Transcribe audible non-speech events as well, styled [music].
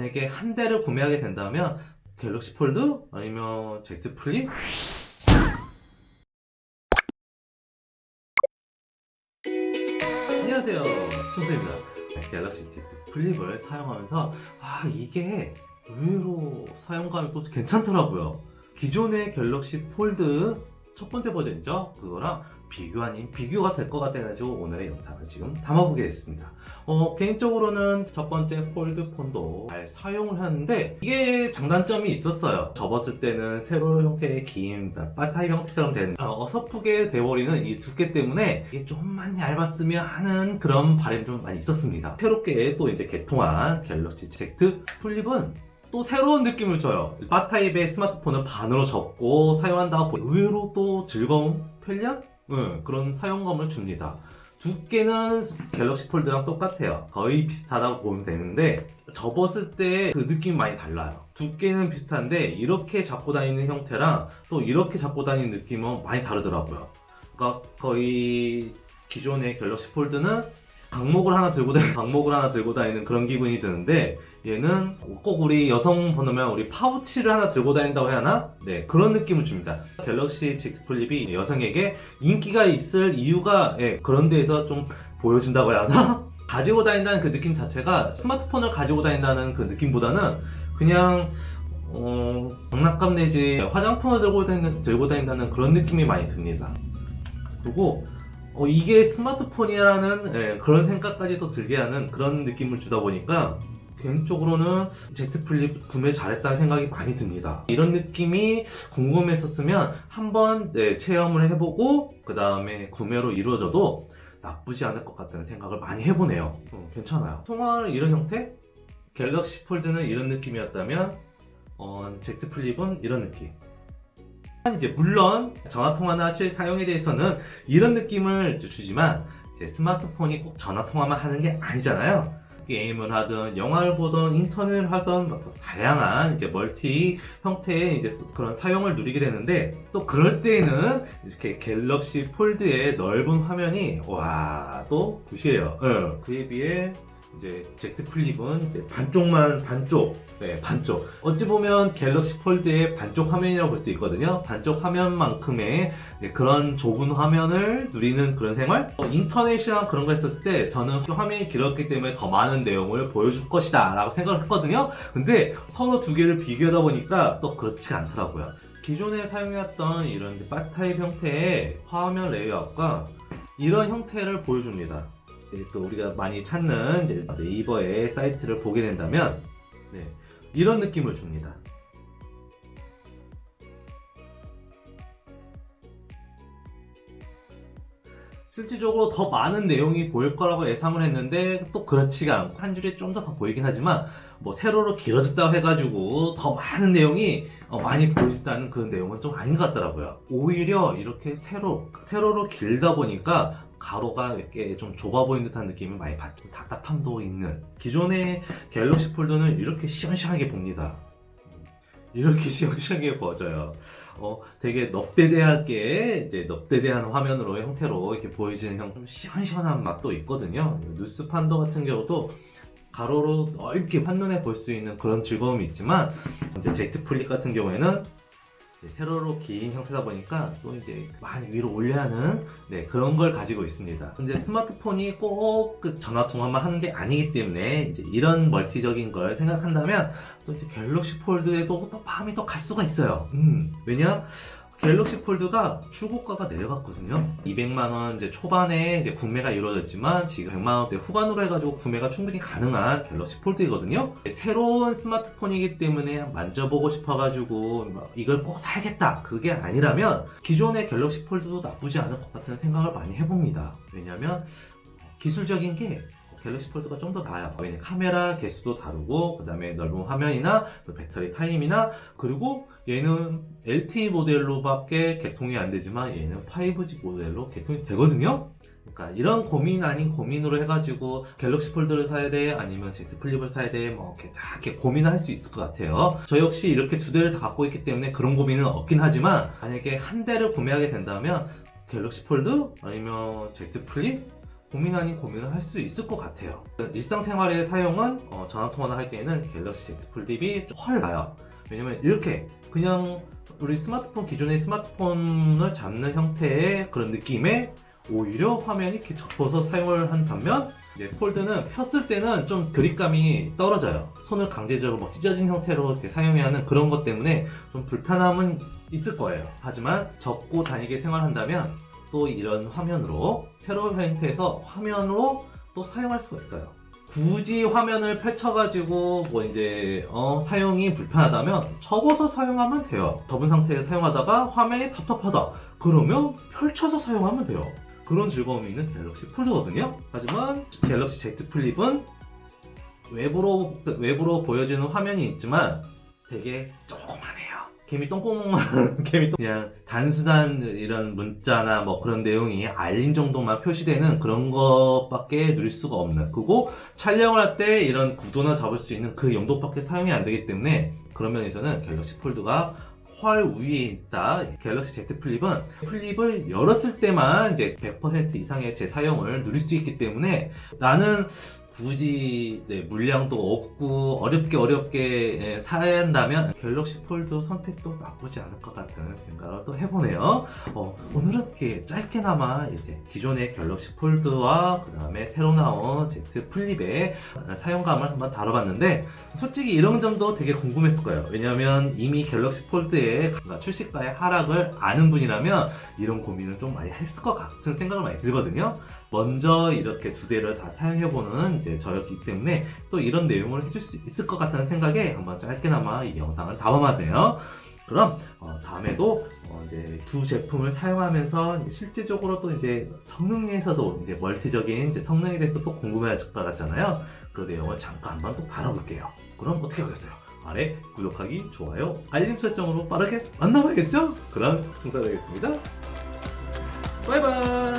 만약에 한 대를 구매하게 된다면 갤럭시 폴드 아니면 Z 플립? 안녕하세요. 천수입니다. 갤럭시 Z 플립을 사용하면서 아 이게 의외로 사용감이 또 괜찮더라고요. 기존의 갤럭시 폴드 첫 번째 버전이죠? 그거랑 비교 아닌 비교가 될 것 같아가지고 오늘의 영상을 지금 담아보게 됐습니다 어, 개인적으로는 첫 번째 폴드 폰도 잘 사용을 하는데 이게 장단점이 있었어요. 접었을 때는 세로 형태의 긴 바타이 형태처럼 된 어, 어설프게 돼버리는 이 두께 때문에 이게 좀만 얇았으면 하는 그런 바람이 좀 많이 있었습니다. 새롭게 또 이제 개통한 갤럭시 Z 플립은 또 새로운 느낌을 줘요. 바 타입의 스마트폰을 반으로 접고 사용한다고 보- 의외로 또 즐거운 편리한 응, 그런 사용감을 줍니다. 두께는 갤럭시 폴드랑 똑같아요. 거의 비슷하다고 보면 되는데 접었을 때 그 느낌이 많이 달라요. 두께는 비슷한데 이렇게 잡고 다니는 형태랑 또 이렇게 잡고 다니는 느낌은 많이 다르더라고요. 그러니까 거의 기존의 갤럭시 폴드는 강목을 하나 들고 다니는 강목을 하나 들고 다니는 그런 기분이 드는데 얘는 꼭 우리 여성 보면 우리 파우치를 하나 들고 다닌다고 해야 하나? 네 그런 느낌을 줍니다. 갤럭시 Z 플립이 여성에게 인기가 있을 이유가 예, 그런 데에서 좀 보여준다고 해야 하나? [laughs] 가지고 다닌다는 그 느낌 자체가 스마트폰을 가지고 다닌다는 그 느낌보다는 그냥 어, 장난감 내지 화장품을 들고, 다니는, 들고 다닌다는 그런 느낌이 많이 듭니다. 그리고 어, 이게 스마트폰이라는 예, 그런 생각까지도 들게 하는 그런 느낌을 주다 보니까 개인적으로는 Z 플립 구매 잘했다는 생각이 많이 듭니다. 이런 느낌이 궁금했었으면 한번 네, 체험을 해보고 그 다음에 구매로 이루어져도 나쁘지 않을 것 같다는 생각을 많이 해보네요. 음, 괜찮아요. 통화는 이런 형태? 갤럭시 폴드는 이런 느낌이었다면 어, Z 플립은 이런 느낌. 이제 물론 전화 통화나 하실 사용에 대해서는 이런 느낌을 주지만 스마트폰이 꼭 전화 통화만 하는 게 아니잖아요. 게임을 하든 영화를 보든 인터넷을 하든 뭐 다양한 이제 멀티 형태의 이제 그런 사용을 누리게 되는데 또 그럴 때에는 이렇게 갤럭시 폴드의 넓은 화면이 와 또 굿이에요. 응. 그에 비해 이제 Z 플립은 이제 반쪽만 반쪽, 네 반쪽. 어찌 보면 갤럭시 폴드의 반쪽 화면이라고 볼 수 있거든요. 반쪽 화면만큼의 그런 좁은 화면을 누리는 그런 생활? 어, 인터넷이랑 그런 거 했었을 때 저는 그 화면이 길었기 때문에 더 많은 내용을 보여줄 것이다 라고 생각을 했거든요. 근데 서로 두 개를 비교하다 보니까 또 그렇지가 않더라고요. 기존에 사용해왔던 이런 이제 바 타입 형태의 화면 레이아웃과 이런 형태를 보여줍니다. 또 우리가 많이 찾는 네이버의 사이트를 보게 된다면 네, 이런 느낌을 줍니다. 실질적으로 더 많은 내용이 보일 거라고 예상을 했는데 또 그렇지가 않고 한 줄이 좀 더 더 보이긴 하지만 뭐 세로로 길어졌다고 해가지고 더 많은 내용이 어, 많이 보여진다는 그런 내용은 좀 아닌 것 같더라고요. 오히려 이렇게 세로 세로로 길다 보니까 가로가 이렇게 좀 좁아 보이는 듯한 느낌을 많이 받죠. 답답함도 있는 기존의 갤럭시 폴더는 이렇게 시원시원하게 봅니다. 이렇게 [laughs] 시원시원하게 보여져요. 어, 되게 넙대대하게 이제 넙대대한 화면으로 형태로 이렇게 보여지는 형 좀 시원시원한 맛도 있거든요. 뉴스 판도 같은 경우도 가로로 넓게 한눈에 볼 수 있는 그런 즐거움이 있지만 이제 Z 플립 같은 경우에는 세로로 긴 형태다 보니까 또 이제 많이 위로 올려야 하는 네, 그런 걸 가지고 있습니다. 근데 스마트폰이 꼭 그 전화 통화만 하는 게 아니기 때문에 이제 이런 멀티적인 걸 생각한다면 또 이제 갤럭시 폴드에도 또 마음이 더갈 수가 있어요. 음, 왜냐? 갤럭시 폴드가 출고가가 내려갔거든요. 200만 원 이제 초반에 이제 구매가 이루어졌지만 지금 100만 원대 후반으로 해가지고 구매가 충분히 가능한 갤럭시 폴드이거든요. 새로운 스마트폰이기 때문에 만져보고 싶어가지고 막 이걸 꼭 사야겠다 그게 아니라면 기존의 갤럭시 폴드도 나쁘지 않을 것 같다는 생각을 많이 해봅니다. 왜냐면 기술적인 게 갤럭시 폴드가 좀 더 나아요. 왜냐 카메라 개수도 다르고 그 다음에 넓은 화면이나 또 배터리 타임이나 그리고 얘는 LTE 모델로밖에 개통이 안 되지만 얘는 5G 모델로 개통이 되거든요. 그러니까 이런 고민 아닌 고민으로 해가지고 갤럭시 폴드를 사야 돼 아니면 Z 플립을 사야 돼뭐 이렇게 다 이렇게 고민을 할 수 있을 것 같아요. 저 역시 이렇게 두 대를 다 갖고 있기 때문에 그런 고민은 없긴 하지만 만약에 한 대를 구매하게 된다면 갤럭시 폴드 아니면 Z 플립 고민 아닌 고민을 할 수 있을 것 같아요. 일상생활의 사용은 어, 전화통화나 할 때에는 갤럭시 Z 폴립이 훨 나아요. 왜냐면 이렇게 그냥 우리 스마트폰 기존의 스마트폰을 잡는 형태의 그런 느낌의 오히려 화면이 이렇게 접어서 사용을 한 반면 이제 폴드는 폈을 때는 좀 그립감이 떨어져요. 손을 강제적으로 뭐 찢어진 형태로 이렇게 사용해야 하는 그런 것 때문에 좀 불편함은 있을 거예요. 하지만 접고 다니게 생활한다면 또 이런 화면으로 새로운 형태에서 화면으로 또 사용할 수가 있어요. 굳이 화면을 펼쳐가지고 뭐 이제 어, 사용이 불편하다면 접어서 사용하면 돼요. 접은 상태에서 사용하다가 화면이 답답하다. 그러면 펼쳐서 사용하면 돼요. 그런 즐거움이 있는 갤럭시 폴드거든요. 하지만 갤럭시 Z 플립은 외부로 외부로 보여지는 화면이 있지만 되게 조그만해요. 개미 똥구멍만 [laughs] 개미 똥 그냥 단순한 이런 문자나 뭐 그런 내용이 알림 정도만 표시되는 그런 것밖에 누릴 수가 없는 그리고 촬영을 할 때 이런 구도나 잡을 수 있는 그 용도밖에 사용이 안 되기 때문에 그런 면에서는 갤럭시 폴드가 훨 위에 있다. 갤럭시 Z 플립은 플립을 열었을 때만 이제 100% 이상의 제 사용을 누릴 수 있기 때문에 나는 굳이 네, 물량도 없고 어렵게 어렵게 예, 사야 한다면 갤럭시 폴드 선택도 나쁘지 않을 것 같은 생각을 또 해보네요. 어, 오늘은 이렇게 짧게나마 이렇게 기존의 갤럭시 폴드와 그 다음에 새로 나온 Z 플립의 사용감을 한번 다뤄봤는데 솔직히 이런 점도 되게 궁금했을 거예요. 왜냐하면 이미 갤럭시 폴드의 출시가의 하락을 아는 분이라면 이런 고민을 좀 많이 했을 것 같은 생각을 많이 들거든요. 먼저 이렇게 두 대를 다 사용해보는 이제 저였기 때문에 또 이런 내용을 해줄 수 있을 것 같다는 생각에 한번 짧게나마 이 영상을 담아봤네요. 그럼 어, 다음에도 어, 이제 두 제품을 사용하면서 이제 실질적으로 또 이제 성능에서도 이제 멀티적인 이제 성능에 대해서 또 궁금해하실 것 같잖아요. 그 내용을 잠깐만 또 다뤄볼게요. 그럼 어떻게 하겠어요? 아래 구독하기, 좋아요, 알림 설정으로 빠르게 만나봐야겠죠? 그럼 충사되겠습니다. 바이바이!